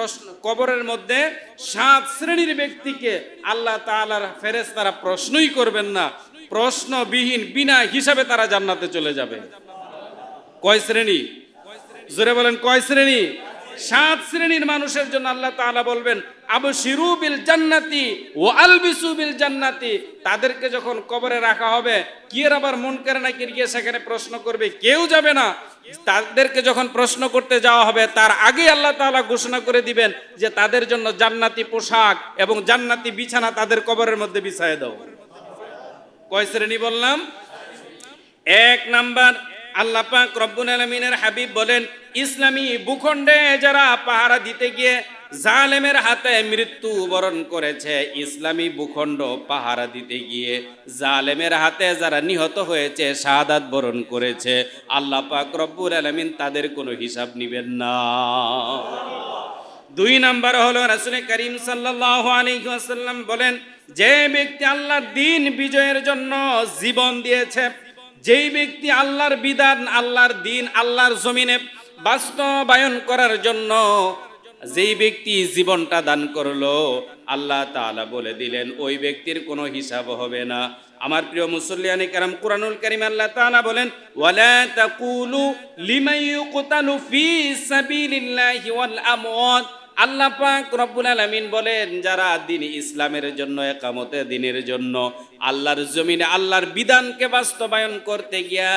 প্রশ্ন, কবরের মধ্যে সাত শ্রেণির ব্যক্তিকে আল্লাহ তালার ফেরেস তারা প্রশ্নই করবেন না। প্রশ্নবিহীন বিনা হিসাবে তারা জান্নাতে চলে যাবে। কয় শ্রেণি? জোরে বলেন, কয় শ্রেণি? সাত শ্রেণির মানুষের জন্য আল্লাহ তাআলা বলবেন আবু শিরু বিল জান্নাতি ও আলবিসু বিল জান্নাতি। তাদেরকে যখন কবরে রাখা হবে, কি আবার মন করে না গিয়ে সেখানে প্রশ্ন করবে? কেউ যাবে না। তাদেরকে যখন প্রশ্ন করতে যাওয়া হবে, তার আগে আল্লাহ তাআলা ঘোষণা করে দিবেন যে তাদের জন্য জান্নাতি পোশাক এবং জান্নাতি বিছানা তাদের কবরের মধ্যে বিছায় দাও। কয় শ্রেণি বললাম? এক নাম্বার আল্লাহ পাক রব্বুল আলমিনের হাবিব বলেন, ইসলামী ভূখণ্ডে যারা পাহারা দিতে গিয়ে জালেমের হাতে মৃত্যু বরণ করেছে, ইসলামী ভূখণ্ড পাহারা দিতে গিয়ে জালেমের হাতে যারা নিহত হয়েছে, শাহাদাত বরণ করেছে। আল্লাহ পাক রব্বুল আলমিন তাদের কোনো হিসাব নিবেন না। দুই নাম্বার হলো, রাসুল করিম সাল্লাহ আলাইসাল্লাম বলেন, যে ব্যক্তি আল্লাহর দিন বিজয়ের জন্য জীবন দিয়েছে যেই ব্যক্তি আল্লাহর বিধান, আল্লাহর দিন, আল্লাহর জমিনে বাস্তবায়ন করার জন্য যেই ব্যক্তি জীবনটা দান করল, আল্লাহ তাআলা বলে দিলেন, ওই ব্যক্তির কোনো হিসাব হবে না। আমার প্রিয় মুসল্লিয়ানি কারাম কুরআনুল কারীম আল্লাহ তাআলা বলেন, ওয়ালা তাকুলু লিমান ইউকতালু ফি সাবিলিল্লাহি ওয়াল আমওয়াত। আল্লাহ পাক রব্বুল আলামিন বলেন, যারা দিন ইসলামের জন্য, একামতে দিনের জন্য আল্লাহর জমিনে আল্লাহর বিধানকে বাস্তবায়ন করতে গিয়া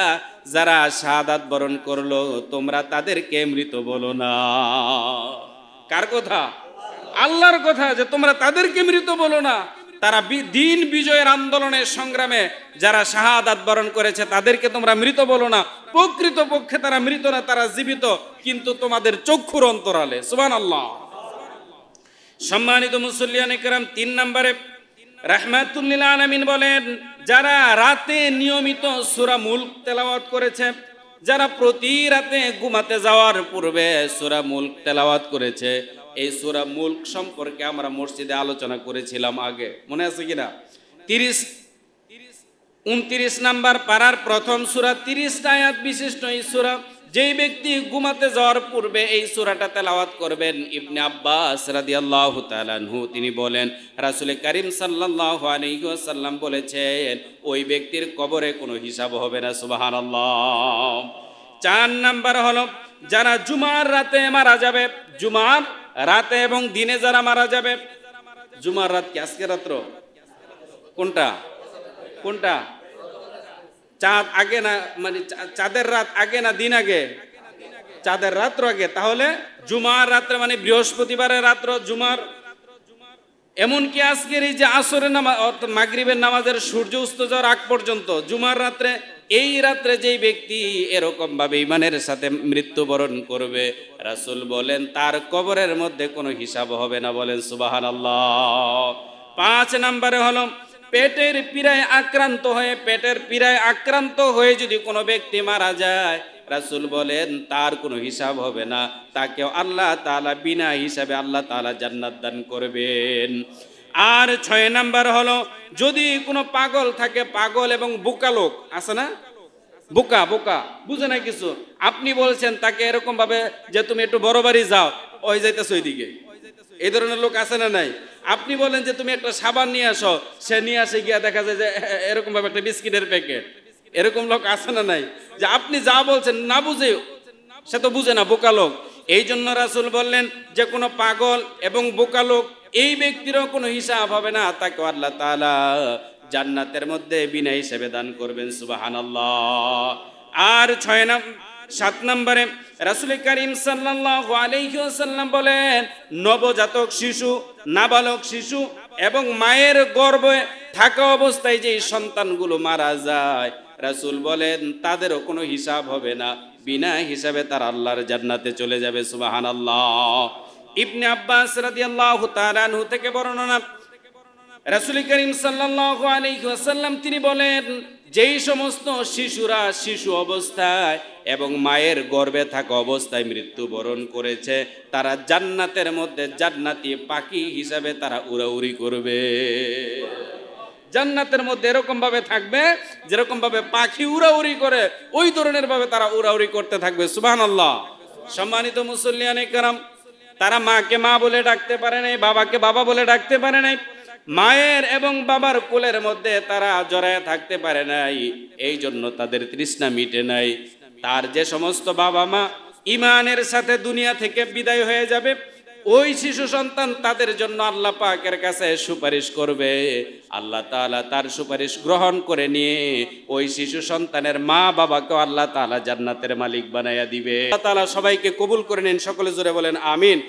যারা শাহাদাত বরণ করল, তোমরা তাদেরকে মৃত বলো না। কার কথা? আল্লাহর কথা, যে তোমরা তাদেরকে মৃত বলো না। তারা দিন বিজয়ের আন্দোলনের সংগ্রামে যারা শাহাদাত বরণ করেছে, তাদেরকে তোমরা মৃত বলো না। প্রকৃত পক্ষে তারা মৃত না, তারা জীবিত, কিন্তু তোমাদের চক্ষুর অন্তরালে। সুবান আল্লাহ সম্মানিত মুসল্লিয়ান একরাম তিন নম্বরে রাহমাতুল্লিল আলামিন বলেন, যারা রাতে নিয়মিত সূরা মুলক তেলাওয়াত করেছে, যারা প্রতি রাতে ঘুমাতে যাওয়ার পূর্বে সূরা মুলক তেলাওয়াত করেছে, এই সূরা মুলক সম্পর্কে আমরা মসজিদে আলোচনা করেছিলাম আগে। মনে আছে কিনা? তিরিশ, উনত্রিশ নাম্বার পাড়ার প্রথম সুরা, তিরিশটা আয়াত বিশিষ্ট এই সুরা যেই ব্যক্তি ঘুমাতে যাওয়ার পূর্বে এই সুরাটা তেলাওয়াত করবেন, ইবনে আব্বাস রাদিয়াল্লাহু তাআলাহু তিনি বলেন, রাসূল করিম সাল্লাল্লাহু আলাইহি ওয়াসাল্লাম বলেছেন, ওই ব্যক্তির কবরে কোনো হিসাব হবে না, সুবহানাল্লাহ। চার নাম্বার হলো, যারা জুমার রাতে মারা যাবে, জুমার রাতে এবং দিনে যারা মারা যাবে, জুমার রাত কি আজকে রাত্র? কোনটা? কোনটা? চাঁদ আগে না মানে চাঁদের রাত আগে না দিন আগে? চাঁদের রাত্র আগে। তাহলে জুমার রাত্রে মানে বৃহস্পতিবারের রাত্র জুমার। এমনকি আজকের এই যে আসরের নামাজ অর্থাৎ মাগরিবের নামাজের সূর্য উস্ত যাওয়ার আগ পর্যন্ত, জুমার রাত্রে এই রাত্রে যেই ব্যক্তি এরকম ভাবে ইমানের সাথে মৃত্যুবরণ করবে, রাসূল বলেন, তার কবরের মধ্যে কোনো হিসাব হবে না। বলেন সুবাহান আল্লাহ পাঁচ নম্বরে হলো পেটের পীড়ায় আক্রান্ত হয়ে, পেটের পীড়ায় আক্রান্ত হয়ে যদি কোনো ব্যক্তি মারা যায়, রাসুল বলেন, তার কোনো হিসাব হবে না। তাকেও আল্লাহ তাআলা বিনা হিসাবে আল্লাহ তাআলা জান্নাত দান করবেন। আর ছয় নাম্বার হলো, যদি কোনো পাগল থাকে, পাগল এবং বোকা লোক, আছে না? বোকা বোকা, বুঝে না কিছু? আপনি বলছেন তাকে এরকম ভাবে যে তুমি একটু বড় বাড়ি যাও, ওই যাইতেছো ওইদিকে। এই ধরনের লোক আছে না নাই? আপনি বলেন যে তুমি একটা সাবান নিয়ে আসো, সে নিয়ে আসে গিয়া দেখা যায় যে এরকম ভাবে একটা বিস্কিটের প্যাকেট। এরকম লোক আছে না নাই? যে আপনি যা বলছেন না বুঝে, সে তো বুঝে না, বোকা লোক। এই জন্য রাসুল বললেন, যে কোনো পাগল এবং বোকা লোক, এই ব্যক্তিরও কোনো হিসাব হবে না। তাকে আল্লাহ তালা জান্নাতের মধ্যে বিনা হিসেবে দান করবেন, সুবহানাল্লাহ। আর ছয় নাম সাত নম্বরে রাসুল করিম সাল্লাল্লাহু আলাইহি ওয়াসাল্লাম বলেন, নবজাতক শিশু, নাবালক শিশু এবং মায়ের গর্ভে থাকা অবস্থায় যে সন্তানগুলো মারা যায়, রাসূল বলেন, তাদেরও কোনো হিসাব হবে না। বিনা হিসাবে তার আল্লাহর জান্নাতে চলে যাবে, সুবহানাল্লাহ। ইবনে আব্বাস রাদিয়াল্লাহু তাআলা থেকে বর্ণনা রাসুল করিম সাল্লাল্লাহু আলাইহি ওয়াসাল্লাম, তিনি বলেন, যেই সমস্ত শিশুরা শিশু অবস্থায় এবং মায়ের গর্ভে থাকা অবস্থায় মৃত্যুবরণ করেছে, তারা জান্নাতের মধ্যে জান্নাতি পাখি হিসাবে তারা উড়াউড়ি করবে। জান্নাতের মধ্যে এরকম ভাবে থাকবে যেরকম ভাবে পাখি উড়াউড়ি করে, ওই ধরনের ভাবে তারা উড়াউড়ি করতে থাকবে। সুবহানাল্লাহ। সম্মানিত মুসল্লিয়ানে কারাম, তারা মাকে মা বলে ডাকতে পারে নাই, বাবাকে বাবা বলে ডাকতে পারে নাই। মায়ের এবং বাবার কোলের মধ্যে তারা জড়ায় থাকতে পারে নাই, এই জন্য তাদের তৃষ্ণা মিটে নাই। তার যে সমস্ত বাবা মা ইমানের সাথে দুনিয়া থেকে বিদায় হয়ে যাবে, ওই শিশু সন্তান তাদের জন্য আল্লাহ পাকের কাছে সুপারিশ করবে। আল্লাহ তাআলা তার সুপারিশ গ্রহণ করে নিয়ে ওই শিশু সন্তানের মা বাবাকে আল্লাহ তাআলা জান্নাতের মালিক বানাইয়া দিবে। আল্লাহ তাআলা সবাইকে কবুল করে নিন, সকলে জোরে বলেন, আমিন।